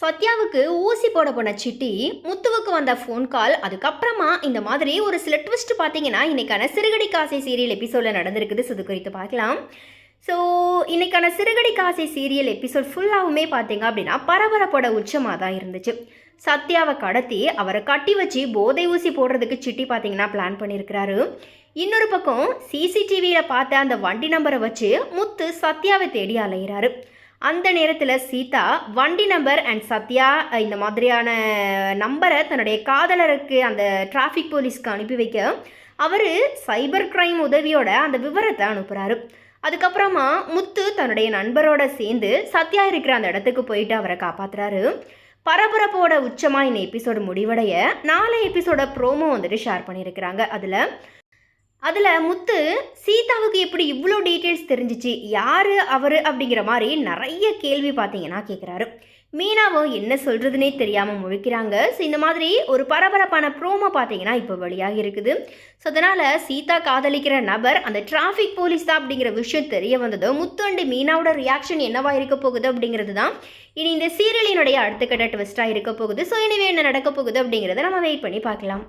சத்யாவுக்கு ஊசி போட போன சிட்டி முத்துவுக்கு வந்த ஃபோன் கால் அதுக்கப்புறமா இந்த மாதிரி ஒரு சில ட்விஸ்ட் பார்த்தீங்கன்னா இன்னைக்கான சிறுகடி காசை சீரியல் எபிசோடில் நடந்திருக்குது. சுது இது குறித்து பார்க்கலாம். ஸோ இன்னைக்கான சிறுகடி காசை சீரியல் எபிசோட் ஃபுல்லாகவுமே பார்த்தீங்க அப்படின்னா பரபரப்போட உச்சமாக தான் இருந்துச்சு. சத்யாவை கடத்தி அவரை கட்டி வச்சு போதை ஊசி போடுறதுக்கு சிட்டி பார்த்தீங்கன்னா பிளான் பண்ணியிருக்கிறாரு. இன்னொரு பக்கம் சிசிடிவியில் பார்த்த அந்த வண்டி நம்பரை வச்சு முத்து சத்யாவை தேடி அலைகிறாரு அந்த நேரத்தில் சீதா வண்டி நம்பர் அண்ட் சத்யா இந்த மாதிரியான நம்பரை தன்னுடைய காதலருக்கு அந்த டிராஃபிக் போலீஸ்க்கு அனுப்பி வைக்க அவர் சைபர் கிரைம் உதவியோட அந்த விவரத்தை அனுப்புகிறாரு அதுக்கப்புறமா முத்து தன்னுடைய நண்பரோட சேர்ந்து சத்யா இருக்கிற அந்த இடத்துக்கு போயிட்டு அவரை காப்பாற்றுறாரு பரபரப்போட உச்சமாக இந்த எபிசோடு முடிவடைய நாலு எபிசோட ப்ரோமோ வந்துட்டு ஷேர் பண்ணியிருக்கிறாங்க. அதில் அதில் முத்து சீதாவுக்கு எப்படி இவ்வளோ டீட்டெயில்ஸ் தெரிஞ்சிச்சு? யார் அவர் அப்படிங்கிற மாதிரி நிறைய கேள்வி பார்த்தீங்கன்னா கேட்குறாரு. மீனாவும் என்ன சொல்கிறதுனே தெரியாமல் முழிக்கிறாங்க. ஸோ இந்த மாதிரி ஒரு பரபரப்பான ப்ரோமோ பார்த்தீங்கன்னா இப்போ வழியாக இருக்குது. ஸோ அதனால் சீதா காதலிக்கிற நபர் அந்த டிராஃபிக் போலீஸ் தான் அப்படிங்கிற விஷயம் தெரிய வந்ததோ முத்தண்டு மீனாவோட ரியாக்ஷன் என்னவா இருக்க போகுது அப்படிங்கிறது தான் இனி இந்த சீரியலினுடைய அடுத்த கட்ட ட்விஸ்ட்டாக இருக்க போகுது. ஸோ இனிவே என்ன நடக்க போகுது அப்படிங்கிறத நம்ம வெயிட் பண்ணி பார்க்கலாம்.